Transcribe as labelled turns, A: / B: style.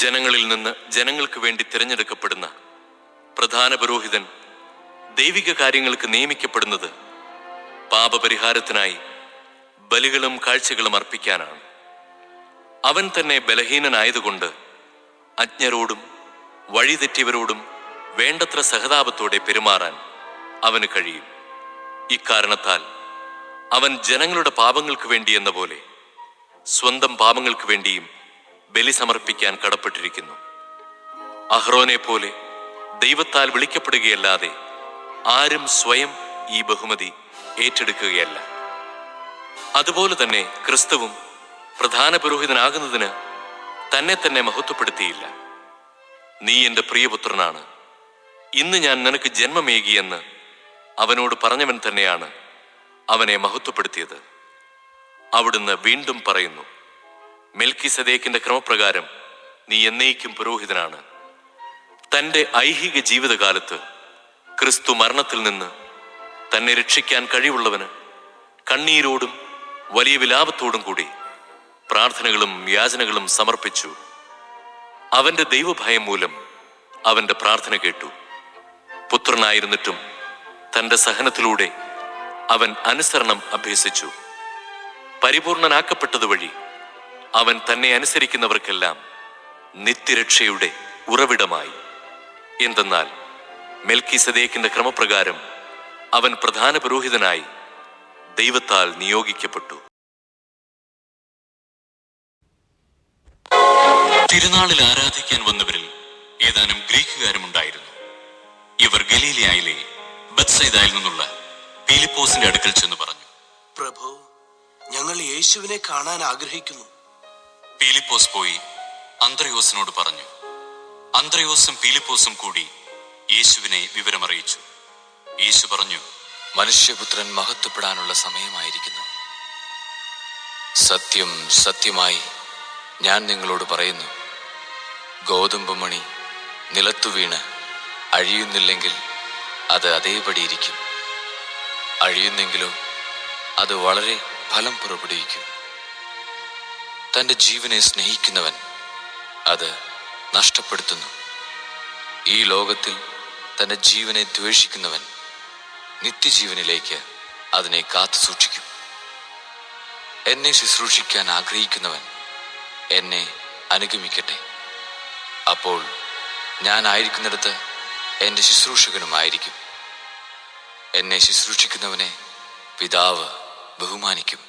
A: ജനങ്ങളിൽ നിന്ന് ജനങ്ങൾക്ക് വേണ്ടി തിരഞ്ഞെടുക്കപ്പെടുന്ന പ്രധാന പുരോഹിതൻ ദൈവിക കാര്യങ്ങൾക്ക് നിയമിക്കപ്പെടുന്നത് പാപപരിഹാരത്തിനായി ബലികളും കാഴ്ചകളും അർപ്പിക്കാനാണ്. അവൻ തന്നെ ബലഹീനനായതുകൊണ്ട് അജ്ഞരോടും വഴിതെറ്റിയവരോടും വേണ്ടത്ര സഹതാപത്തോടെ പെരുമാറാൻ അവന് കഴിയും. ഇക്കാരണത്താൽ അവൻ ജനങ്ങളുടെ പാപങ്ങൾക്ക് വേണ്ടി എന്ന പോലെ സ്വന്തം പാപങ്ങൾക്ക് വേണ്ടിയും ബലി സമർപ്പിക്കാൻ കടപ്പെട്ടിരിക്കുന്നു. അഹ്റോനെ പോലെ ദൈവത്താൽ വിളിക്കപ്പെടുകയല്ലാതെ ആരും സ്വയം ഈ ബഹുമതി ഏറ്റെടുക്കുകയല്ല. അതുപോലെ തന്നെ ക്രിസ്തുവും പ്രധാന പുരോഹിതനാകുന്നതിന് തന്നെ തന്നെ മഹത്വപ്പെടുത്തിയില്ല. നീ എന്റെ പ്രിയപുത്രനാണ്. ഇന്ന് ഞാൻ നിനക്ക് ജന്മമേകിയെന്ന് അവനോട് പറഞ്ഞവൻ തന്നെയാണ് അവനെ മഹത്വപ്പെടുത്തിയത്. അവിടുന്ന് വീണ്ടും പറയുന്നു. മെൽക്കി സദേക്കിന്റെ ക്രമപ്രകാരം നീ എന്നേക്കും പുരോഹിതനാണ്. തന്റെ ഐഹിക ജീവിതകാലത്ത് ക്രിസ്തു മരണത്തിൽ നിന്ന് തന്നെ രക്ഷിക്കാൻ കഴിവുള്ളവന് കണ്ണീരോടും വലിയ വിലാപത്തോടും കൂടി പ്രാർത്ഥനകളും യാചനകളും സമർപ്പിച്ചു. അവന്റെ ദൈവഭയം മൂലം അവന്റെ പ്രാർത്ഥന കേട്ടു. പുത്രനായിരുന്നിട്ടും തന്റെ സഹനത്തിലൂടെ അവൻ അനുസരണം അഭ്യസിച്ചു. പരിപൂർണനാക്കപ്പെട്ടതുവഴി അവൻ തന്നെ അനുസരിക്കുന്നവർക്കെല്ലാം നിത്യരക്ഷയുടെ ഉറവിടമായി. എന്തെന്നാൽ മെൽക്കി സദേക്കിന്റെ ക്രമപ്രകാരം അവൻ പ്രധാന പുരോഹിതനായി ദൈവത്താൽ നിയോഗിക്കപ്പെട്ടു. തിരുനാളിൽ ആരാധിക്കാൻ വന്നവരിൽ ഏതാനും ഗ്രീക്കുകാരുമുണ്ടായിരുന്നു ഇവർ ഗലീലിയായിലെ ബത്സൈദായിൽ നിന്നുള്ള പീലിപ്പോസിന്റെ അടുക്കൽ ചെന്ന് പറഞ്ഞു
B: പ്രഭു ഞങ്ങൾ യേശുവിനെ കാണാൻ ആഗ്രഹിക്കുന്നു.
A: പീലിപ്പോസ് പോയി. അന്ത്രയോസിനോട് പറഞ്ഞു അന്ത്രയോസും പീലിപ്പോസും കൂടി യേശുവിനെ വിവരമറിയിച്ചു. യേശു പറഞ്ഞു
C: മനുഷ്യപുത്രൻ മഹത്വപ്പെടാനുള്ള സമയമായിരിക്കുന്നു. സത്യം സത്യമായി ഞാൻ നിങ്ങളോട് പറയുന്നു. ഗോതമ്പ് മണി നിലത്തു വീണ് അഴിയുന്നില്ലെങ്കിൽ അത് അതേപടി ഇരിക്കും. അഴിയുന്നെങ്കിലോ അത് വളരെ ഫലം പുറപ്പെടുവിക്കും. തന്റെ ജീവനെ സ്നേഹിക്കുന്നവൻ അത് നഷ്ടപ്പെടുത്തുന്നു. ഈ ലോകത്തിൽ തന്റെ ജീവനെ ദ്വേഷിക്കുന്നവൻ നിത്യജീവനിലേക്ക് അതിനെ കാത്തു സൂക്ഷിക്കും. എന്നെ ശുശ്രൂഷിക്കാൻ ആഗ്രഹിക്കുന്നവൻ എന്നെ അനുഗമിക്കട്ടെ. അപ്പോൾ ഞാൻ ആയിരിക്കുന്നിടത്ത് എന്റെ ശുശ്രൂഷകനുമായിരിക്കും എന്നെ ശുശ്രൂഷിക്കുന്നവനെ പിതാവ് ബഹുമാനിക്കും.